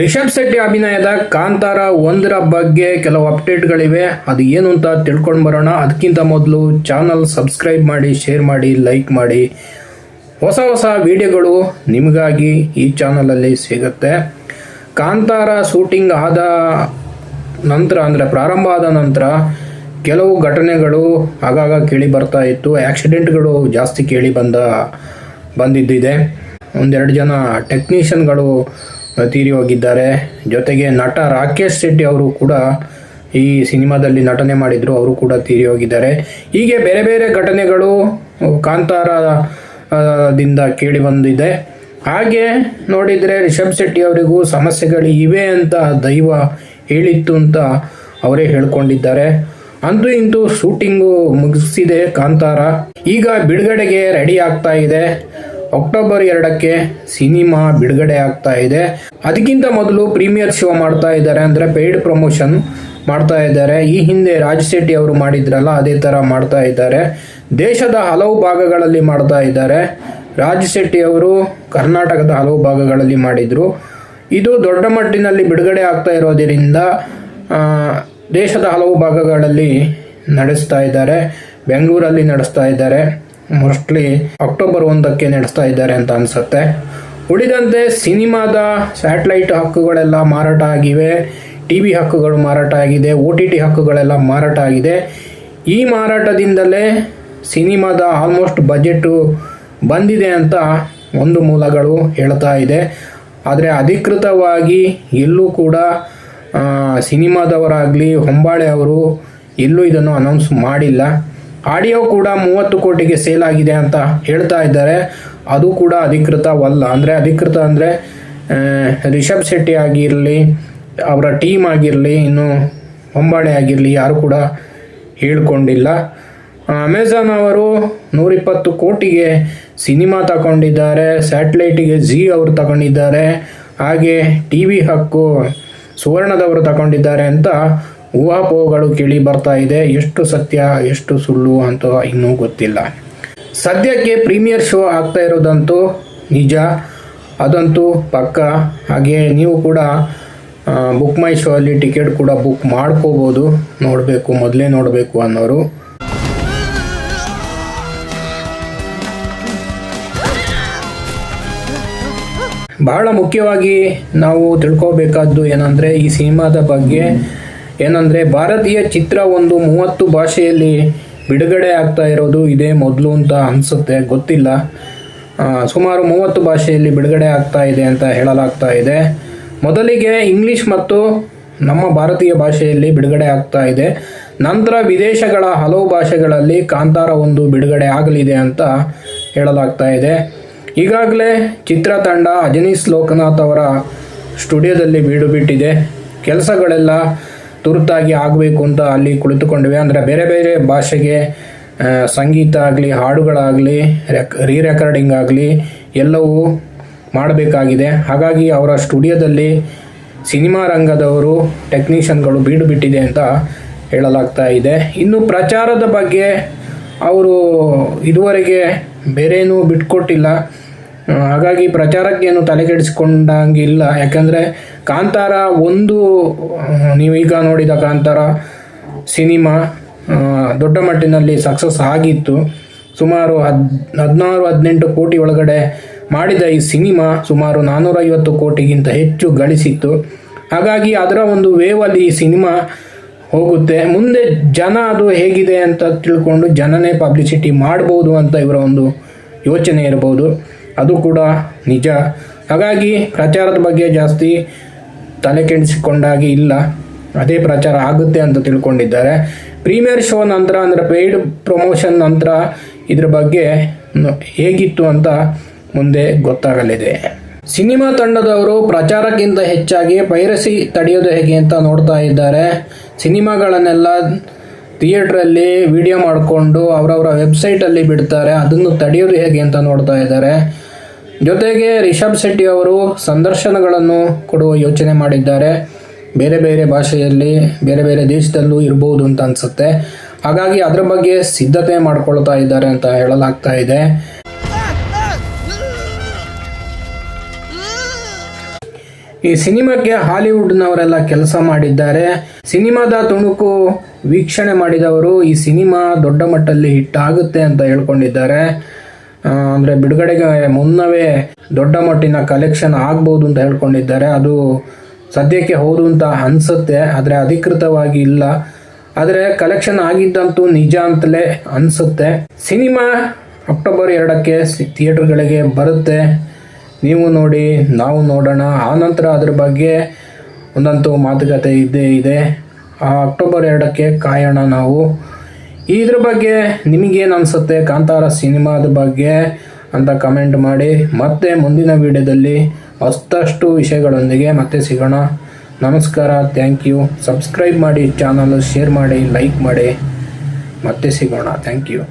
ರಿಷಬ್ ಶೆಟ್ಟಿ ಅಭಿನಯದ ಕಾಂತಾರ ಒಂದರ ಬಗ್ಗೆ ಕೆಲವು ಅಪ್ಡೇಟ್ಗಳಿವೆ. ಅದು ಏನು ಅಂತ ತಿಳ್ಕೊಂಡು ಬರೋಣ. ಅದಕ್ಕಿಂತ ಮೊದಲು ಚಾನಲ್ ಸಬ್ಸ್ಕ್ರೈಬ್ ಮಾಡಿ, ಶೇರ್ ಮಾಡಿ, ಲೈಕ್ ಮಾಡಿ. ಹೊಸ ಹೊಸ ವಿಡಿಯೋಗಳು ನಿಮಗಾಗಿ ಈ ಚಾನಲಲ್ಲಿ ಸಿಗುತ್ತೆ. ಕಾಂತಾರ ಶೂಟಿಂಗ್ ಆದ ನಂತರ, ಅಂದರೆ ಪ್ರಾರಂಭ ಆದ ನಂತರ ಕೆಲವು ಘಟನೆಗಳು ಆಗಾಗ ಕೇಳಿ ಬರ್ತಾ ಇತ್ತು. ಆಕ್ಸಿಡೆಂಟ್ಗಳು ಜಾಸ್ತಿ ಕೇಳಿ ಬಂದ, ಬಂದಿದ್ದಿದೆ. ಒಂದೆರಡು ಜನ ಟೆಕ್ನಿಷಿಯನ್ಗಳು ತೀರಿ ಹೋಗಿದ್ದಾರೆ ಜೊತೆಗೆ ನಟ ರಾಕೇಶ್ ಶೆಟ್ಟಿ ಅವರು ಕೂಡ ಈ ಸಿನಿಮಾದಲ್ಲಿ ನಟನೆ ಮಾಡಿದ್ರು. ಅವರು ಕೂಡ ತೀರಿ ಹೋಗಿದ್ದಾರೆ ಹೀಗೆ ಬೇರೆ ಬೇರೆ ಘಟನೆಗಳು ಕಾಂತಾರ ದಿಂದ ಕೇಳಿ ಬಂದಿದೆ ಹಾಗೆ ನೋಡಿದರೆ ರಿಷಬ್ ಶೆಟ್ಟಿ ಅವರಿಗೂ ಸಮಸ್ಯೆಗಳು ಇವೆ ಅಂತ ದೈವ ಹೇಳಿತ್ತು ಅಂತ ಅವರೇ ಹೇಳ್ಕೊಂಡಿದ್ದಾರೆ. ಅಂತೂ ಇಂತೂ ಶೂಟಿಂಗು ಮುಗಿಸಿದೆ ಕಾಂತಾರ. ಈಗ ಬಿಡುಗಡೆಗೆ ರೆಡಿ ಆಗ್ತಾ ಇದೆ. ಅಕ್ಟೋಬರ್ ಎರಡಕ್ಕೆ ಸಿನಿಮಾ ಬಿಡುಗಡೆ ಆಗ್ತಾ ಇದೆ. ಅದಕ್ಕಿಂತ ಮೊದಲು ಪ್ರೀಮಿಯರ್ ಶೋ ಮಾಡ್ತಾ ಇದ್ದಾರೆ ಅಂದರೆ ಪೇಯ್ಡ್ ಪ್ರಮೋಷನ್ ಮಾಡ್ತಾ ಇದ್ದಾರೆ. ಈ ಹಿಂದೆ ರಾಜ್ ಶೆಟ್ಟಿ ಅವರು ಮಾಡಿದ್ರಲ್ಲ, ಅದೇ ಥರ ಮಾಡ್ತಾ ಇದ್ದಾರೆ. ದೇಶದ ಹಲವು ಭಾಗಗಳಲ್ಲಿ ಮಾಡ್ತಾ ಇದ್ದಾರೆ. ರಾಜ್ ಶೆಟ್ಟಿ ಅವರು ಕರ್ನಾಟಕದ ಹಲವು ಭಾಗಗಳಲ್ಲಿ ಮಾಡಿದ್ರು. ಇದು ದೊಡ್ಡ ಮಟ್ಟಿನಲ್ಲಿ ಬಿಡುಗಡೆ ಆಗ್ತಾ ಇರೋದರಿಂದ ದೇಶದ ಹಲವು ಭಾಗಗಳಲ್ಲಿ ನಡೆಸ್ತಾ ಇದ್ದಾರೆ. ಬೆಂಗಳೂರಲ್ಲಿ ನಡೆಸ್ತಾ ಇದ್ದಾರೆ. ಮೋಸ್ಟ್ಲಿ ಅಕ್ಟೋಬರ್ ಒಂದಕ್ಕೆ ನಡೆಸ್ತಾ ಇದ್ದಾರೆ ಅಂತ ಅನ್ಸುತ್ತೆ. ಉಳಿದಂತೆ ಸಿನಿಮಾದ ಸ್ಯಾಟಲೈಟ್ ಹಕ್ಕುಗಳೆಲ್ಲ ಮಾರಾಟ ಆಗಿವೆ. ಟಿ ವಿ ಹಕ್ಕುಗಳು ಮಾರಾಟ ಆಗಿದೆ. ಒ ಟಿ ಟಿ ಹಕ್ಕುಗಳೆಲ್ಲ ಮಾರಾಟ ಆಗಿದೆ. ಈ ಮಾರಾಟದಿಂದಲೇ ಸಿನಿಮಾದ ಆಲ್ಮೋಸ್ಟ್ ಬಜೆಟು ಬಂದಿದೆ ಅಂತ ಒಂದು ಮೂಲಗಳು ಹೇಳ್ತಾ ಇದೆ. ಆದರೆ ಅಧಿಕೃತವಾಗಿ ಎಲ್ಲೂ ಕೂಡ ಸಿನಿಮಾದವರಾಗಲಿ, ಹೊಂಬಾಳೆ ಅವರು ಎಲ್ಲೂ ಇದನ್ನು ಅನೌನ್ಸ್ ಮಾಡಿಲ್ಲ. ಆಡಿಯೋ ಕೂಡ ಮೂವತ್ತು ಕೋಟಿಗೆ ಸೇಲ್ ಆಗಿದೆ ಅಂತ ಹೇಳ್ತಾ ಇದ್ದಾರೆ. ಅದು ಕೂಡ ಅಧಿಕೃತವಲ್ಲ. ಅಂದರೆ ಅಧಿಕೃತ ಅಂದರೆ ರಿಷಬ್ ಶೆಟ್ಟಿ ಆಗಿರಲಿ, ಅವರ ಟೀಮ್ ಆಗಿರಲಿ, ಇನ್ನು ಹೊಂಬಾಳೆ ಆಗಿರಲಿ, ಯಾರು ಕೂಡ ಹೇಳ್ಕೊಂಡಿಲ್ಲ. ಅಮೆಝಾನ್ ಅವರು ನೂರಿಪ್ಪತ್ತು ಕೋಟಿಗೆ ಸಿನಿಮಾ ತಗೊಂಡಿದ್ದಾರೆ. ಸ್ಯಾಟಲೈಟಿಗೆ ಜಿ ಅವರು ತಗೊಂಡಿದ್ದಾರೆ. ಹಾಗೆ ಟಿ ವಿ ಹಕ್ಕು ಸುವರ್ಣದವರು ತಗೊಂಡಿದ್ದಾರೆ ಅಂತ ಊಹಾಪೋಹಗಳು ಕೇಳಿ ಬರ್ತಾ ಇದೆ. ಎಷ್ಟು ಸತ್ಯ, ಎಷ್ಟು ಸುಳ್ಳು ಅಂತ ಇನ್ನೂ ಗೊತ್ತಿಲ್ಲ. ಸದ್ಯಕ್ಕೆ ಪ್ರೀಮಿಯರ್ ಶೋ ಆಗ್ತಾ ಇರೋದಂತೂ ನಿಜ, ಅದಂತೂ ಪಕ್ಕ. ಹಾಗೆ ನೀವು ಕೂಡ ಬುಕ್ ಮೈ ಶೋ ಅಲ್ಲಿ ಟಿಕೆಟ್ ಕೂಡ ಬುಕ್ ಮಾಡ್ಕೋಬೋದು. ನೋಡಬೇಕು, ಮೊದಲೇ ನೋಡಬೇಕು ಅನ್ನೋರು. ಬಹಳ ಮುಖ್ಯವಾಗಿ ನಾವು ತಿಳ್ಕೋಬೇಕಾದ್ದು ಏನಂದರೆ ಈ ಸಿನಿಮಾದ ಬಗ್ಗೆ ಏನಂದರೆ ಭಾರತೀಯ ಚಿತ್ರ ಒಂದು ಮೂವತ್ತು ಭಾಷೆಯಲ್ಲಿ ಬಿಡುಗಡೆ ಆಗ್ತಾ ಇರೋದು ಇದೇ ಮೊದಲು ಅಂತ ಅನಿಸುತ್ತೆ, ಗೊತ್ತಿಲ್ಲ. ಸುಮಾರು ಮೂವತ್ತು ಭಾಷೆಯಲ್ಲಿ ಬಿಡುಗಡೆ ಆಗ್ತಾ ಇದೆ ಅಂತ ಹೇಳಲಾಗ್ತಾ ಇದೆ. ಮೊದಲಿಗೆ ಇಂಗ್ಲಿಷ್ ಮತ್ತು ನಮ್ಮ ಭಾರತೀಯ ಭಾಷೆಯಲ್ಲಿ ಬಿಡುಗಡೆ ಆಗ್ತಾ ಇದೆ. ನಂತರ ವಿದೇಶಗಳ ಹಲವು ಭಾಷೆಗಳಲ್ಲಿ ಕಾಂತಾರ ಒಂದು ಬಿಡುಗಡೆ ಆಗಲಿದೆ ಅಂತ ಹೇಳಲಾಗ್ತಾ ಇದೆ. ಈಗಾಗಲೇ ಚಿತ್ರತಂಡ ಅಜನೀಶ್ ಲೋಕನಾಥ್ ಅವರ ಸ್ಟುಡಿಯೋದಲ್ಲಿ ಬೀಡುಬಿಟ್ಟಿದೆ. ಕೆಲಸಗಳೆಲ್ಲ ತುರ್ತಾಗಿ ಆಗಬೇಕು ಅಂತ ಅಲ್ಲಿ ಕುಳಿತುಕೊಂಡಿವೆ. ಅಂದರೆ ಬೇರೆ ಬೇರೆ ಭಾಷೆಗೆ ಸಂಗೀತ ಆಗಲಿ, ಹಾಡುಗಳಾಗಲಿ, ರೆಕ್ ರೀ ರೆಕಾರ್ಡಿಂಗ್ ಆಗಲಿ ಎಲ್ಲವೂ ಮಾಡಬೇಕಾಗಿದೆ. ಹಾಗಾಗಿ ಅವರ ಸ್ಟುಡಿಯೋದಲ್ಲಿ ಸಿನಿಮಾ ರಂಗದವರು, ಟೆಕ್ನಿಷಿಯನ್ಗಳು ಬೀಡು ಬಿಟ್ಟಿದೆ ಅಂತ ಹೇಳಲಾಗ್ತಾ ಇದೆ. ಇನ್ನು ಪ್ರಚಾರದ ಬಗ್ಗೆ ಅವರು ಇದುವರೆಗೆ ಬೇರೇನೂ ಬಿಟ್ಕೊಟ್ಟಿಲ್ಲ. ಹಾಗಾಗಿ ಪ್ರಚಾರಕ್ಕೇನು ತಲೆಕೆಡಿಸ್ಕೊಂಡಂಗಿಲ್ಲ. ಯಾಕಂದರೆ ಕಾಂತಾರ ಒಂದು ನೀವೀಗ ನೋಡಿದ ಕಾಂತಾರ ಸಿನಿಮಾ ದೊಡ್ಡ ಮಟ್ಟಿನಲ್ಲಿ ಸಕ್ಸಸ್ ಆಗಿತ್ತು. ಸುಮಾರು ಹದ್, ಹದಿನಾರು, ಹದಿನೆಂಟು ಕೋಟಿ ಒಳಗಡೆ ಮಾಡಿದ ಈ ಸಿನಿಮಾ ಸುಮಾರು ನಾನ್ನೂರೈವತ್ತು ಕೋಟಿಗಿಂತ ಹೆಚ್ಚು ಗಳಿಸಿತ್ತು. ಹಾಗಾಗಿ ಅದರ ಒಂದು ವೇವಲ್ಲಿ ಈ ಸಿನಿಮಾ ಹೋಗುತ್ತೆ. ಮುಂದೆ ಜನ ಅದು ಹೇಗಿದೆ ಅಂತ ತಿಳ್ಕೊಂಡು ಜನನೇ ಪಬ್ಲಿಸಿಟಿ ಮಾಡ್ಬೋದು ಅಂತ ಇವರ ಒಂದು ಯೋಚನೆ ಇರ್ಬೋದು. ಅದು ಕೂಡ ನಿಜ. ಹಾಗಾಗಿ ಪ್ರಚಾರದ ಬಗ್ಗೆ ಜಾಸ್ತಿ ತಲೆ ಕೆಡಿಸಿಕೊಂಡಾಗಿ ಇಲ್ಲ. ಅದೇ ಪ್ರಚಾರ ಆಗುತ್ತೆ ಅಂತ ತಿಳ್ಕೊಂಡಿದ್ದಾರೆ. ಪ್ರೀಮಿಯರ್ ಶೋ ನಂತರ ಅಂದರೆ ಪೇಯ್ಡ್ ಪ್ರಮೋಷನ್ ನಂತರ ಇದ್ರ ಬಗ್ಗೆ ಹೇಗಿತ್ತು ಅಂತ ಮುಂದೆ ಗೊತ್ತಾಗಲಿದೆ. ಸಿನಿಮಾ ತಂಡದವರು ಪ್ರಚಾರಕ್ಕಿಂತ ಹೆಚ್ಚಾಗಿ ಪೈರಸಿ ತಡೆಯೋದು ಹೇಗೆ ಅಂತ ನೋಡ್ತಾ ಇದ್ದಾರೆ. ಸಿನಿಮಾಗಳನ್ನೆಲ್ಲ ಥಿಯೇಟ್ರಲ್ಲಿ ವಿಡಿಯೋ ಮಾಡಿಕೊಂಡು ಅವರವರ ವೆಬ್ಸೈಟಲ್ಲಿ ಬಿಡ್ತಾರೆ. ಅದನ್ನು ತಡೆಯೋದು ಹೇಗೆ ಅಂತ ನೋಡ್ತಾ ಇದ್ದಾರೆ. ಜೊತೆಗೆ ರಿಷಬ್ ಶೆಟ್ಟಿ ಅವರು ಸಂದರ್ಶನಗಳನ್ನು ಕೊಡುವ ಯೋಚನೆ ಮಾಡಿದ್ದಾರೆ. ಬೇರೆ ಬೇರೆ ಭಾಷೆಯಲ್ಲಿ, ಬೇರೆ ಬೇರೆ ದೇಶದಲ್ಲೂ ಇರ್ಬೋದು ಅಂತ ಅನ್ಸುತ್ತೆ. ಹಾಗಾಗಿ ಅದರ ಬಗ್ಗೆ ಸಿದ್ಧತೆ ಮಾಡ್ಕೊಳ್ತಾ ಇದ್ದಾರೆ ಅಂತ ಹೇಳಲಾಗ್ತಾ ಇದೆ. ಈ ಸಿನಿಮಾಕ್ಕೆ ಹಾಲಿವುಡ್ನವರೆಲ್ಲ ಕೆಲಸ ಮಾಡಿದ್ದಾರೆ. ಸಿನಿಮಾದ ತುಣುಕು ವೀಕ್ಷಣೆ ಮಾಡಿದವರು ಈ ಸಿನಿಮಾ ದೊಡ್ಡ ಮಟ್ಟದಲ್ಲಿ ಹಿಟ್ ಆಗುತ್ತೆ ಅಂತ ಹೇಳ್ಕೊಂಡಿದ್ದಾರೆ. ಅಂದ್ರೆ ಬಿಡುಗಡೆಗೆ ಮುನ್ನವೇ ದೊಡ್ಡ ಮಟ್ಟಿನ ಕಲೆಕ್ಷನ್ ಆಗ್ಬೋದು ಅಂತ ಹೇಳ್ಕೊಂಡಿದ್ದಾರೆ. ಅದು ಸದ್ಯಕ್ಕೆ ಹೌದು ಅಂತ ಅನಿಸುತ್ತೆ, ಆದರೆ ಅಧಿಕೃತವಾಗಿ ಇಲ್ಲ. ಆದರೆ ಕಲೆಕ್ಷನ್ ಆಗಿದ್ದಂತೂ ನಿಜ ಅಂತಲೇ ಅನಿಸುತ್ತೆ. ಸಿನಿಮಾ ಅಕ್ಟೋಬರ್ ಎರಡಕ್ಕೆ ಥಿಯೇಟರ್ಗಳಿಗೆ ಬರುತ್ತೆ. ನೀವು ನೋಡಿ, ನಾವು ನೋಡೋಣ. ಆನಂತರ ಅದ್ರ ಬಗ್ಗೆ ಒಂದಂತೂ ಮಾತುಕತೆ ಇದ್ದೇ ಇದೆ. ಆ ಅಕ್ಟೋಬರ್ ಎರಡಕ್ಕೆ ಕಾಯೋಣ ನಾವು. ಇದ್ರ ಬಗ್ಗೆ ನಿಮಗೇನು ಅನಿಸುತ್ತೆ? ಕಾಂತಾರ ಸಿನಿಮಾದ ಬಗ್ಗೆ ಅಂತ ಕಮೆಂಟ್ ಮಾಡಿ. ಮತ್ತೆ ಮುಂದಿನ ವಿಡಿಯೋದಲ್ಲಿ ಅಷ್ಟಷ್ಟು ವಿಷಯಗಳೊಂದಿಗೆ ಮತ್ತೆ ಸಿಗೋಣ. ನಮಸ್ಕಾರ ಥ್ಯಾಂಕ್ ಯು ಸಬ್ಸ್ಕ್ರೈಬ್ ಮಾಡಿ ಚಾನಲ್ ಶೇರ್ ಮಾಡಿ ಲೈಕ್ ಮಾಡಿ. ಮತ್ತೆ ಸಿಗೋಣ. Thank you